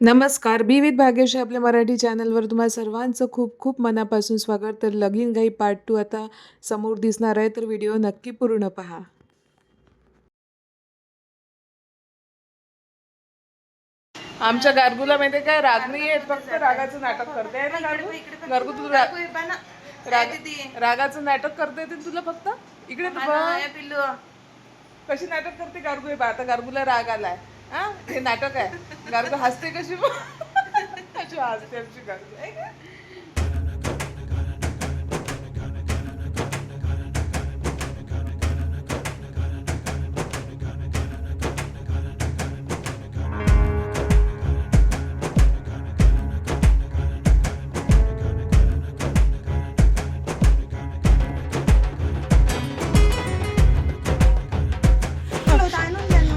नमस्कार बी विथ भाग्यश्री आपल्या मराठी चॅनलवर तुम्हाला सर्वांचं खूप खूप मनापासून स्वागत. तर लगीन घाई पार्ट टू आता समोर दिसणार आहे तर व्हिडिओ नक्की पूर्ण पहा. आमच्या गारगुला माहितीये काय राग नाही येत फक्त रागाचं नाटक करते. आहे ना गारगू? गारगू तू रा- राग- रागाचं नाटक करता येते तुला फक्त? इकडे. कशी नाटक करते गारगू? आता गारगूला राग आलाय. हा? हे नाटक आहे. गारगू हसते कशी? कशी हसते आमची गारगू? आहे का?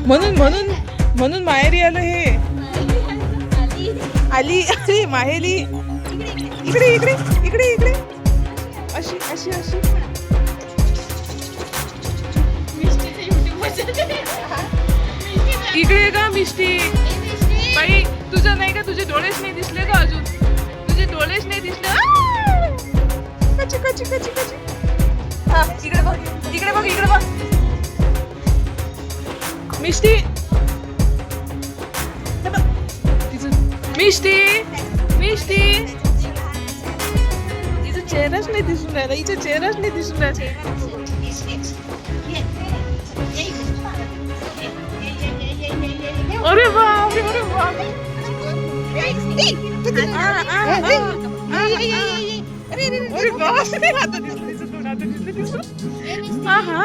म्हणून म्हणून. म्हणून माहेरी आलं हे. आली. अरे माहेरी. इकडे इकडे इकडे इकडे. अशी अशी अशी. इकडे का मिष्टी. बाई तुझं नाही का तुझे डोळेच नाही दिसले का अजून? तुझे डोळेच नाही दिसले. कची कची कची कची हा इकडे बघ इकडे बघ इकडे बघ. मिष्टी तिचं- मिष्टी मिष्टी तिचा चेहराच नाही दिसून राहिला हिचा चेहराच नाही दिसून राहिला अरे बाप अरे बाप अरे बाप रे, आता दिसलं हिचं तोंड, आता दिसलं तिचं. हा हा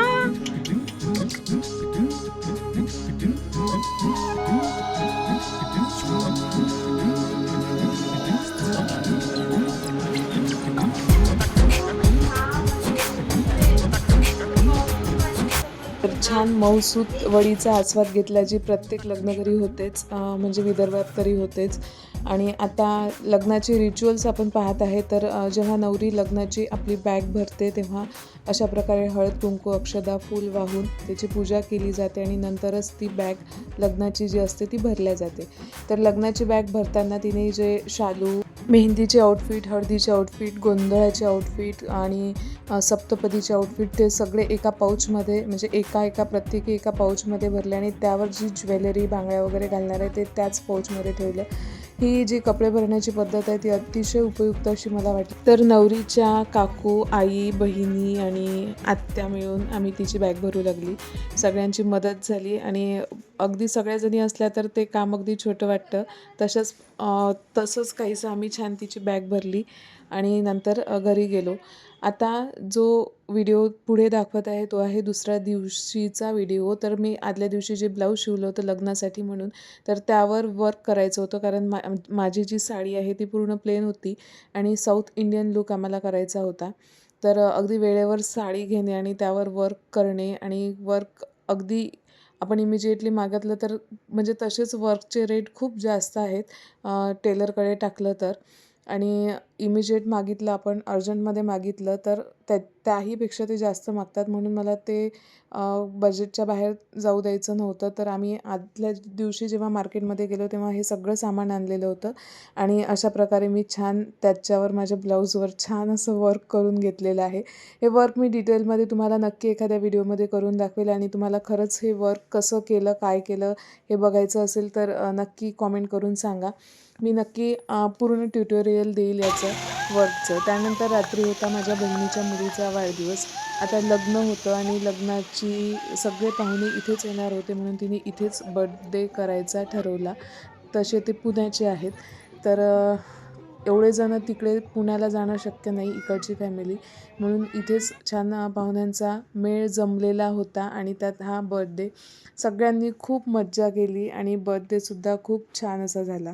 छान मऊसूत वडीचा आस्वाद घेतला जी प्रत्येक लग्नघरी होतेच म्हणजे विदर्भात तरी होतेच. आणि आता लग्नाचे रिच्युअल्स आपण पाहत आहे तर जेव्हा नवरी लग्नाची आपली बॅग भरते तेव्हा अशा प्रकारे हळद कुंकू अक्षदा फूल वाहून त्याची पूजा केली जाते आणि नंतरच ती बॅग लग्नाची जी असते ती भरल्या जाते. तर लग्नाची बॅग भरताना तिने जे शालू मेहंदीचे आउटफिट हळदीचे आउटफिट गोंधळाचे आउटफिट आणि सप्तपदीचे आउटफिट ते सगळे एका पाऊचमध्ये म्हणजे एका एका प्रत्येकी एका पाऊचमध्ये भरले आणि त्यावर जी ज्वेलरी बांगड्या वगैरे घालणार आहे ते त्याच पाऊचमध्ये ठेवले. ही जी कपडे भरण्याची पद्धत आहे ती अतिशय उपयुक्त अशी मला वाटते. तर नवरीच्या काकू आई बहिणी आणि आत्या मिळून आम्ही तिची बॅग भरू लागली. सगळ्यांची मदत झाली आणि अगदी सगळ्याजणी असल्या तर ते काम अगदी छोटं वाटतं. तसंच तसंच काहीसं आम्ही छान तिची बॅग भरली आणि नंतर घरी गेलो. आता जो व्हिडिओ पुढे दाखवत आहे तो आहे दुसऱ्या दिवशीचा व्हिडिओ तर मी आदल्या दिवशी जे ब्लाऊज शिवलं होतं लग्नासाठी म्हणून तर त्यावर वर्क करायचं होतं. कारण मा माझी जी साडी आहे ती पूर्ण प्लेन होती आणि साऊथ इंडियन लुक आम्हाला करायचा होता. तर अगदी वेळेवर साडी घेणे आणि त्यावर वर्क करणे आणि वर्क अगदी आपण इमिजिएटली मागितलं तर म्हणजे तसेच वर्कचे रेट खूप जास्त आहेत टेलरकडे टाकलं तर. आणि इमिजिएट मागितलं आपण अर्जंटमध्ये मागितलं तर त्या त्याहीपेक्षा ते जास्त मागतात. म्हणून मला ते बजेटच्या बाहेर जाऊ द्यायचं नव्हतं. तर आम्ही आदल्या दिवशी जेव्हा मार्केटमध्ये गेलो तेव्हा हे सगळं सामान आणलेलं होतं. आणि अशा प्रकारे मी छान त्याच्यावर माझ्या ब्लाऊजवर छान असं वर्क करून घेतलेलं आहे. हे वर्क मी डिटेलमध्ये तुम्हाला नक्की एखाद्या व्हिडिओमध्ये करून दाखवेल आणि तुम्हाला खरंच हे वर्क कसं केलं काय केलं हे बघायचं असेल तर नक्की कॉमेंट करून सांगा. मी नक्की पूर्ण ट्युटोरियल देईल याचं. वर्कचं त्यानंतर रात्री होता माझ्या बहिणीच्या मुलीचा वाढदिवस. आता लग्न होतं आणि लग्नाची सगळे पाहुणे इथेच येणार होते म्हणून तिने इथेच बर्थडे करायचा ठरवला. तसे ते पुण्याचे आहेत. तर एवढे जण तिकडे पुण्याला जाणं शक्य नाही इकडची फॅमिली म्हणून इथेच छान पाहुण्यांचा मेळ जमलेला होता आणि त्यात हा बर्थडे सगळ्यांनी खूप मज्जा केली आणि बर्थडेसुद्धा खूप छान असा झाला.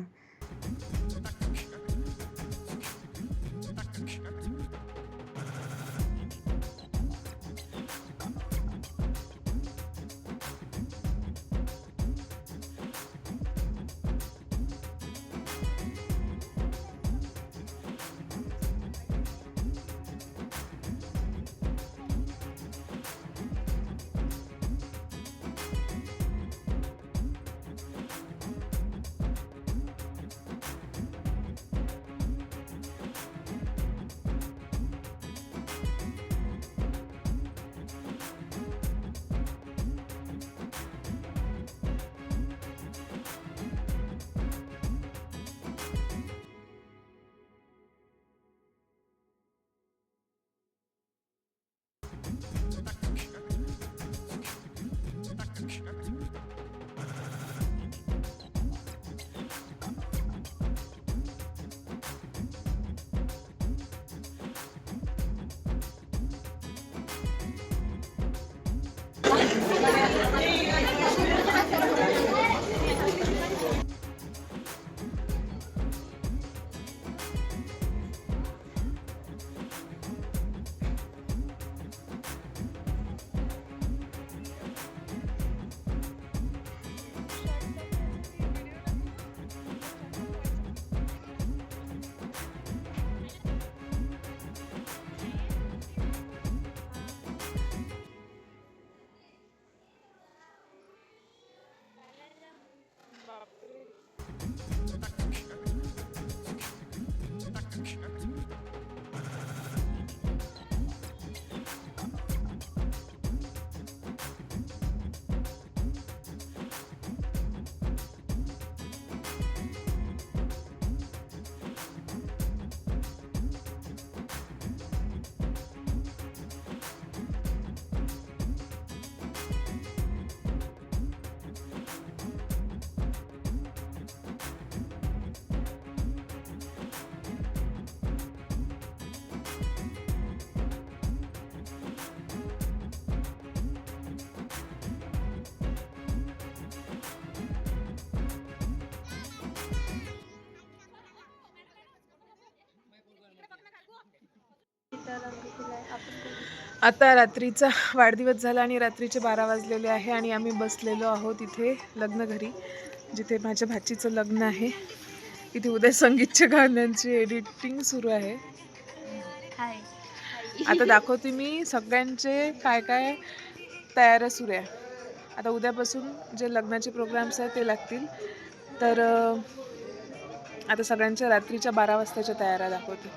आता रात्रीचा वाढदिवस झाला आणि रात्रीचे बारा वाजलेले आहे आणि आम्ही बसलेलो आहोत इथे लग्न घरी जिथे माझ्या भाचीचं लग्न आहे. इथे उद्या संगीतच्या गाण्यांची एडिटिंग सुरू आहे. हाय आता दाखवते मी सगळ्यांचे काय काय तयाऱ्या सुरू आहे. आता उद्यापासून जे लग्नाचे प्रोग्राम्स आहेत ते लागतील. तर आता सगळ्यांच्या रात्रीच्या बारा वाजताच्या तयाऱ्या दाखवते.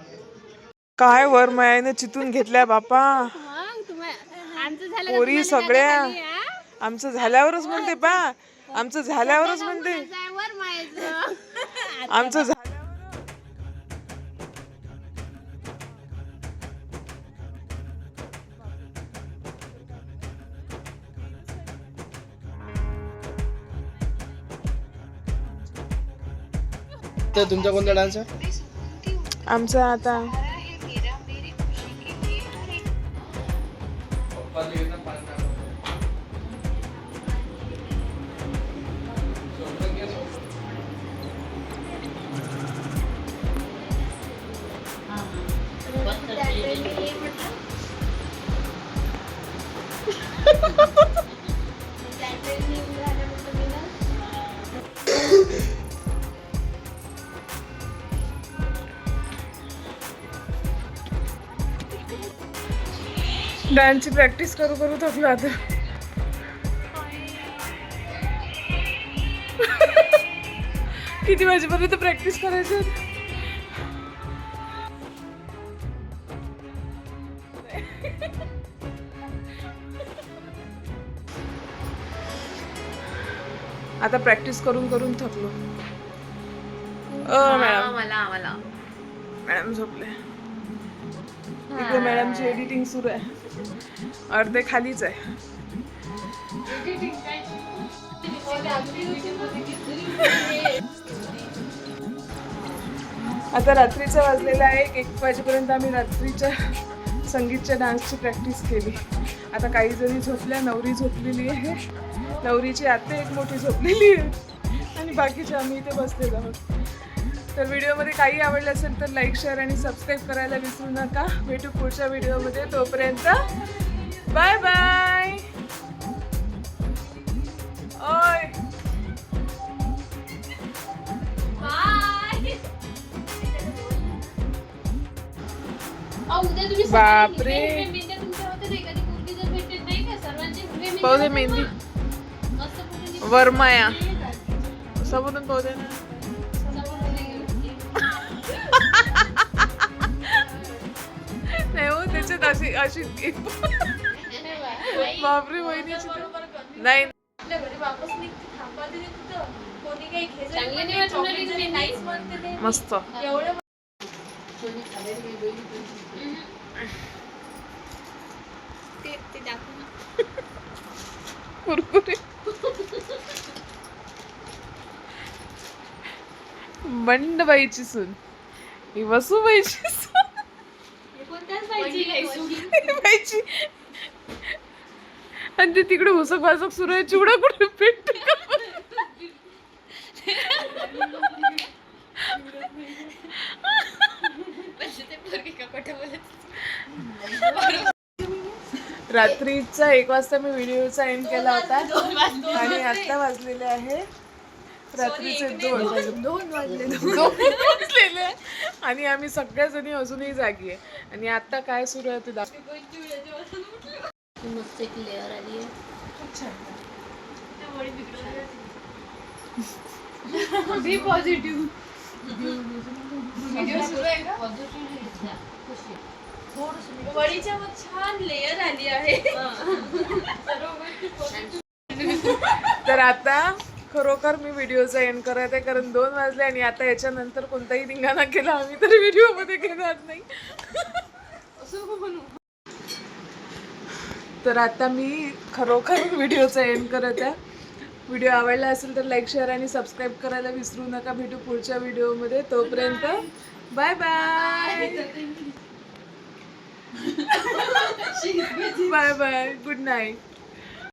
काय वर मायाने चितून घेतल्या बापा? मग तुम्ही आमचं झालं का पोरी तुम्हाला सगळ्या खाली, हा? आमचं झाल्यावरच म्हणते पा. आमचं झाल्यावरच म्हणते. जाय वर मायचं. आमचं झाल्यावर तर तुमचा कोणता डान्स आहे? आमचं आता डान्सची प्रॅक्टिस करू करू थकलो आता. किती वाजेपर्यंत प्रॅक्टिस करायची? आता प्रॅक्टिस करून करून थकलो. मॅडम. मला मला. मॅडम झोपले इकडे मॅडमची एडिटिंग सुरू आहे. अर्धे खालीच आहे. आता रात्रीचं वाजलेलं आहे. एक वाजेपर्यंत आम्ही रात्रीच्या संगीतच्या डान्सची प्रॅक्टिस केली. आता काही जणी झोपल्या नवरी झोपलेली आहे. नवरीची आत्ते एक मोठी झोपलेली आहे. आणि बाकीचे आम्ही इथे बसलेलो आहोत. तर व्हिडिओमध्ये काही आवडलं असेल तर लाईक शेअर आणि सबस्क्राईब करायला विसरू नका. भेटू पुढच्या व्हिडिओमध्ये. तोपर्यंत बाय बाय ओय. बापरे. पाहू दे मेहंदी. वरमाया सबून पाहू दे ना. नाही त्याच्यात अशी अशी बापरे वहिनीची नाही. मस्त. कुरकुरे. बंडबाईची सून. ही वसुबाईची सून. बाईची आणि ते तिकडे हुसक वासक सुरू आहे चिवडा कुठे भेटते का? रात्रीचा एक वाजता मी व्हिडिओचा एंड केला होता. आणि आता वाजलेले आहे. रात्रीचे दोन दोन वाजले. दोन वाजलेले. आणि आम्ही सगळ्याजणी अजूनही जागी आहे. आणि आता काय सुरू आहे ते दाखव मस्त एक लेअर आली आहे. बी पॉझिटिव्ह वडीच्या मग छान लेअर आली आहे. तर आता खरोखर मी व्हिडिओचा एंड करत आहे कारण दोन वाजले आणि आता याच्यानंतर कोणताही धिंगाणा केला आम्ही तर व्हिडिओमध्ये घेणार नाही. तर आता मी खरोखर व्हिडिओचा एंड करत आहे. व्हिडिओ आवडला असेल तर लाईक शेअर आणि सबस्क्राईब करायला विसरू नका. भेटू पुढच्या व्हिडिओमध्ये तोपर्यंत bye bye bye bye good night